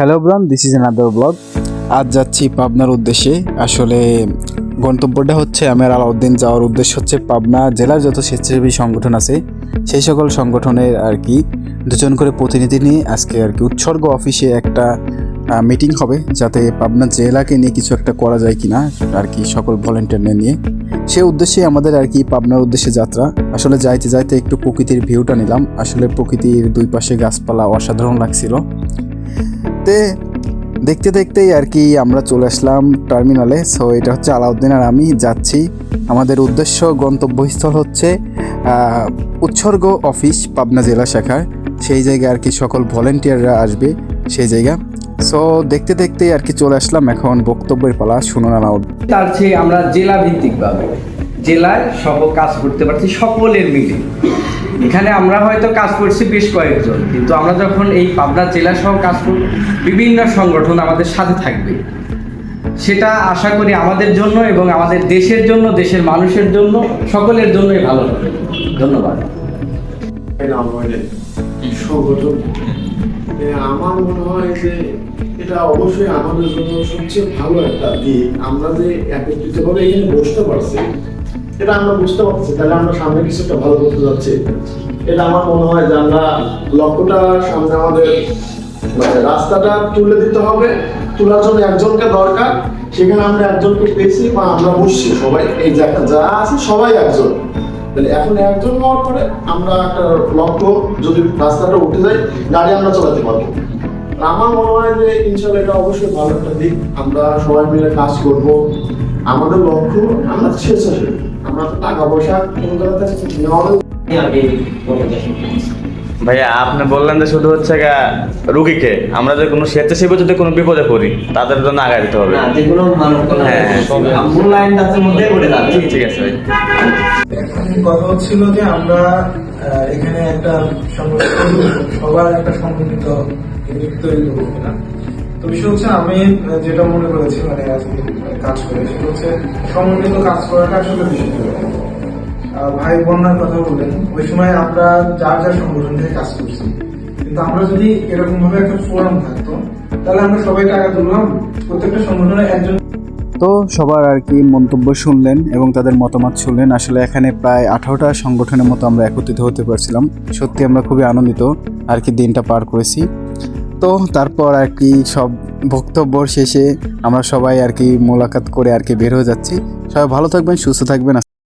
Hello ব্রান this is another blog আজ যাচ্ছি পাবনার উদ্দেশ্যে। আসলে গন্তব্যটা হচ্ছে আমার আলাউদ্দিন যাওয়ার উদ্দেশ্য হচ্ছে পাবনা জেলার যত স্বেচ্ছাসেবী সংগঠন আছে, সেই সকল সংগঠনের আর কি দুজন করে প্রতিনিধি নিয়ে আজকে আর কি উৎসর্গ অফিসে একটা মিটিং হবে, যাতে পাবনা জেলাকে নিয়ে কিছু একটা করা যায় কিনা আর কি সকল ভলেন্টিয়ার নিয়ে। সে উদ্দেশ্যে আমাদের আর কি পাবনার উদ্দেশ্যে যাত্রা। আসলে যাইতে যাইতে একটু প্রকৃতির ভিউটা নিলাম। আসলে প্রকৃতির দুই পাশে গাছপালা অসাধারণ লাগছিল। তে দেখতে দেখতেই আর কি আমরা চলে আসলাম টার্মিনালে সো এটা হচ্ছে আলাউদ্দিন আর আমি যাচ্ছি। আমাদের উদ্দেশ্য, গন্তব্যস্থল হচ্ছে উৎসর্গ অফিস পাবনা জেলা শাখার। সেই জায়গায় আর কি সকল ভলেন্টিয়াররা আসবে সেই জায়গা। সো দেখতে দেখতেই আর কি চলে আসলাম। এখন বক্তব্যের পালা শুনুন তার চেয়ে আমরা জেলা জেলায় সব কাজ করতে পারছি সকলের মিলে। এখানে আমরা হয়তো কাজ করছি বেশ কয়েকজন, কিন্তু আমরা যখন এই পাবনা জেলা সহ কাজ করব বিভিন্ন সংগঠন আমাদের সাথে থাকবে। সেটা আশা করি আমাদের জন্য এবং আমাদের দেশের জন্য, দেশের মানুষের জন্য, সকলের জন্যই ভালো হবে। ধন্যবাদ। আমার মনে হয় যে এটা অবশ্যই আমাদের জন্য সবচেয়ে ভালো একটা দিক। আমরা যে একত্রিতভাবে এখানে বসতে পারছি এটা আমরা বুঝতে পারছি, তাহলে আমরা সামনে কিছু একটা ভালো করতে যাচ্ছি। এটা আমার মনে হয় যে আমরা লক্ষ্যটা সামনে আমাদের মানে রাস্তাটা তুলে দিতে হবে। তোলার জন্য একজনকে দরকার, সেখানে আমরা একজনকে পেয়েছি বা আমরা বসছি সবাই, এই জায়গা যা আছে সবাই একজন। তাহলে এখন একজন হওয়ার পরে আমরা একটা লক্ষ্য, যদি রাস্তাটা উঠে যায়, গাড়ি আমরা চালাতে পারব। আমার মনে হয় যে ইনশাল্লাহ এটা অবশ্যই ভালো একটা দিক। আমরা সবাই মিলে কাজ করব। আমাদের লক্ষ্য, আমরা স্বেচ্ছাসেবী। আমরা টাকা পয়সা কোনো জায়গা নেওয়া ভাইয়া আপনি বললেন যে শুধু হচ্ছে রুগীকে আমরা যে কোনো স্বেচ্ছাসেবী যদি কোনো বিপদে পড়ি তাদের জন্য আগায় দিতে হবে। না হ্যাঁ, হ্যাঁ। ঠিক আছে ভাই। কথা হচ্ছিল যে আমরা এখানে একটা সংগঠন সবার একটা সংগঠিত তৈরি করব কিনা? তো বিষয় হচ্ছে আমি যেটা মনে করেছি মানে আজকে কাজ করে, সেটা হচ্ছে সমন্বিত কাজ করাটা আসলে বেশি ভাই বন্যার কথা বললেন, ওই সময় আমরা যার যার সংগঠন থেকে কাজ করছি। কিন্তু আমরা যদি এরকম ভাবে একটা ফোরাম থাকতো, তাহলে আমরা সবাই টাকা তুললাম, প্রত্যেকটা একজন তো সবার আর কি মন্তব্য শুনলেন এবং তাদের মতামত শুনলেন। আসলে এখানে প্রায় আঠারোটা সংগঠনের মতো আমরা একত্রিত হতে পারছিলাম। সত্যি আমরা খুবই আনন্দিত, আর কি দিনটা পার করেছি। তো তারপর আর কি সব বক্তব্য শেষে আমরা সবাই আর কি মোলাকাত করে আর কি বের হয়ে যাচ্ছি। সবাই ভালো থাকবেন, সুস্থ থাকবেন।